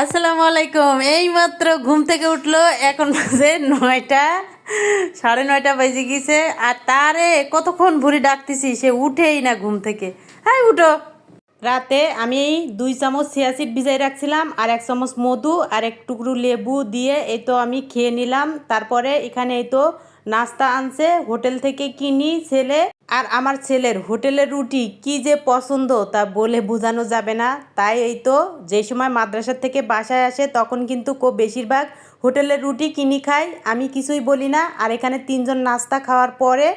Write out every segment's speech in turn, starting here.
আসসালামু আলাইকুম। এই মাত্র ঘুম থেকে উঠল, এখন বাজে নয়টা, সাড়ে নয়টা বেজে গেছে। আর তারে কতক্ষণ ভুরি ডাকতেছি, সে উঠেই না ঘুম থেকে। হ্যাঁ উঠো। রাতে আমি দুই চামচ সিয়াসিড ভিজাই রাখছিলাম, আর এক চামচ মধু, আর এক টুকরো লেবু দিয়ে এই তো আমি খেয়ে নিলাম। তারপরে এখানে এই তো নাস্তা আনছে, হোটেল থেকে কিনি ছেলে। আর আমার ছেলের হোটেলের রুটি কি যে পছন্দ তা বলে বোঝানো যাবে না। তাই এই তো, যে সময় মাদ্রাসা থেকে বাসায় আসে তখন কিন্তু কো বেশিরভাগ হোটেলের রুটি কিনি খাই। আমি কিছুই বলি না। আর এখানে তিনজন নাস্তা খাওয়ার পরে,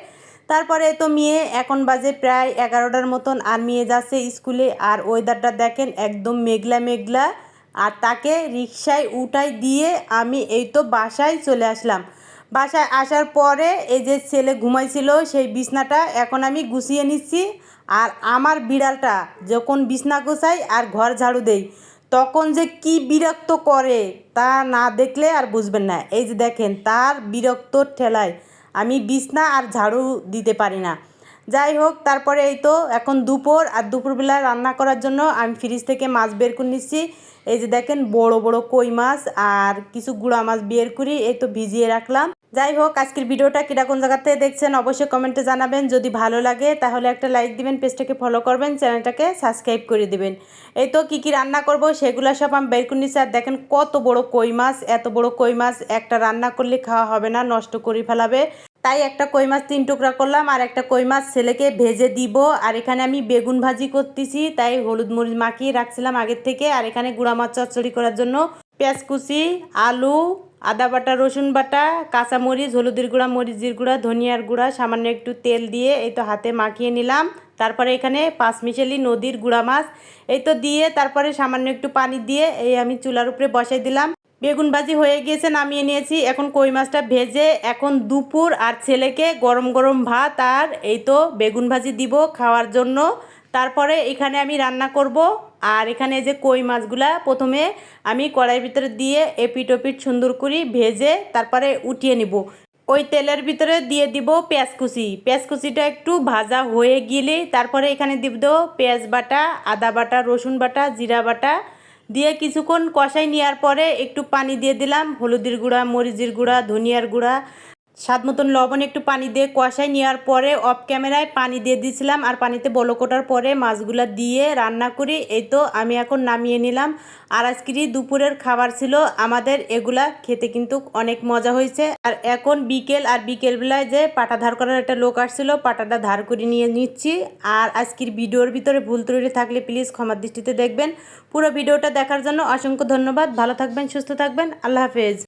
তারপরে তো মেয়ে, এখন বাজে প্রায় এগারোটার মতন। আর মেয়ে যাচ্ছে স্কুলে। আর ওয়েদারটা দেখেন একদম মেঘলা মেঘলা। আর তাকে রিক্সায় উঠাই দিয়ে আমি এই তো বাসায় চলে আসলাম। বাসায় আসার পরে এই যে ছেলে ঘুমাইছিল, সেই বিছনাটা এখন আমি গুছিয়ে নিচ্ছি। আর আমার বিড়ালটা যখন বিছনা গোছাই আর ঘর ঝাড়ু দেই, তখন যে কি বিরক্ত করে তা না দেখলে আর বুঝবেন না। এই যে দেখেন, তার বিরক্ত ঠেলায় আমি বিছনা আর ঝাড়ু দিতে পারি না। যাই হোক, তারপরে এই তো এখন দুপুর আর দুপুরবেলা রান্না করার জন্য আমি ফ্রিজ থেকে মাছ বের করে নিচ্ছি। এই যে দেখেন, বড় বড় কই মাছ আর কিছু গুঁড়া মাছ বের করি, এই তো ভিজিয়ে রাখলাম। যাই হোক আজকের ভিডিওটা কিরা কোন জায়গা থেকে দেখছেন অবশ্যই কমেন্টে জানাবেন। যদি ভালো লাগে, তাহলে একটা লাইক দিবেন, পেজটাকে ফলো করবেন চ্যানেলটাকে সাবস্ক্রাইব করে দিবেন। এই তো কী কী রান্না করব, সেগুলো সব আমি বের করে নিচ্ছি আর দেখেন কত বড় কই মাছ, এত বড় কই মাছ। একটা রান্না করলে খাওয়া হবে না, নষ্ট করে ফেলাবে। তাই একটা কই মাছ তিন টুকরা করলাম, আর একটা কই মাছ ছেলেকে ভেজে দিব। আর এখানে আমি বেগুন ভাজি করতেছি, তাই হলুদ মরিচ মাখিয়ে রাখছিলাম আগের থেকে। আর এখানে গুঁড়া মাছ চচ্চড়ি করার জন্য পেঁয়াজ কুচি, আলু আদা বাটা, রসুন বাটা, কাঁচামরিচ, হলুদের গুঁড়া, মরিচের গুঁড়া, ধনিয়ার গুঁড়া, সামান্য একটু তেল দিয়ে এই তো হাতে মাখিয়ে নিলাম। তারপরে এখানে পাঁচমিশালি নদীর গুঁড়া মাছ। এই তো দিয়ে তারপরে সামান্য একটু পানি দিয়ে এই আমি চুলার উপরে বসাই দিলাম। বেগুন ভাজি হয়ে গিয়েছে, নামিয়ে নিয়েছি। এখন কই মাছটা ভেজে এখন দুপুর আর ছেলেকে গরম গরম ভাত আর এই তো বেগুন ভাজি দিব খাওয়ার জন্য। তারপরে এখানে আমি রান্না করব আর এখানে যে কই মাছগুলা, প্রথমে আমি কড়াইয়ের ভিতরে দিয়ে এপিট ওপিট সুন্দর করে ভেজে তারপরে উঠিয়ে নিব। ওই তেলের ভিতরে দিয়ে দিব পেঁয়াজ কুচি। পেঁয়াজ কুচিটা একটু ভাজা হয়ে গেলে তারপরে এখানে দিব দেবো পেঁয়াজ বাটা, আদা বাটা, রসুন বাটা, জিরা বাটা। দিয়ে কিছুক্ষণ কষাই নেওয়ার পরে একটু পানি দিয়ে দিলাম। হলুদের গুঁড়া, মরিচের গুঁড়া, ধনিয়ার গুঁড়া। স্বাদ মতন লবণ একটু পানি দিয়ে কষাই নেওয়ার পরে অফ ক্যামেরায় পানি দিয়ে দিয়েছিলাম আর পানিতে বলো কোটার পরে মাছগুলো দিয়ে রান্না করি। এই তো আমি এখন নামিয়ে নিলাম। আর আজকেরই দুপুরের খাবার ছিল আমাদের। এগুলা খেতে কিন্তু অনেক মজা হয়েছে। আর এখন বিকেল আর বিকেলবেলায় যে পাটা ধার করার একটা লোক আসছিল, পাটাটা ধার করে নিয়ে নিচ্ছি। আর আজকের ভিডিওর ভিতরে ভুল ত্রুটি থাকলে প্লিজ ক্ষমার দৃষ্টিতে দেখবেন। পুরো ভিডিওটা দেখার জন্য অসংখ্য ধন্যবাদ। ভালো থাকবেন, সুস্থ থাকবেন। আল্লাহ হাফেজ।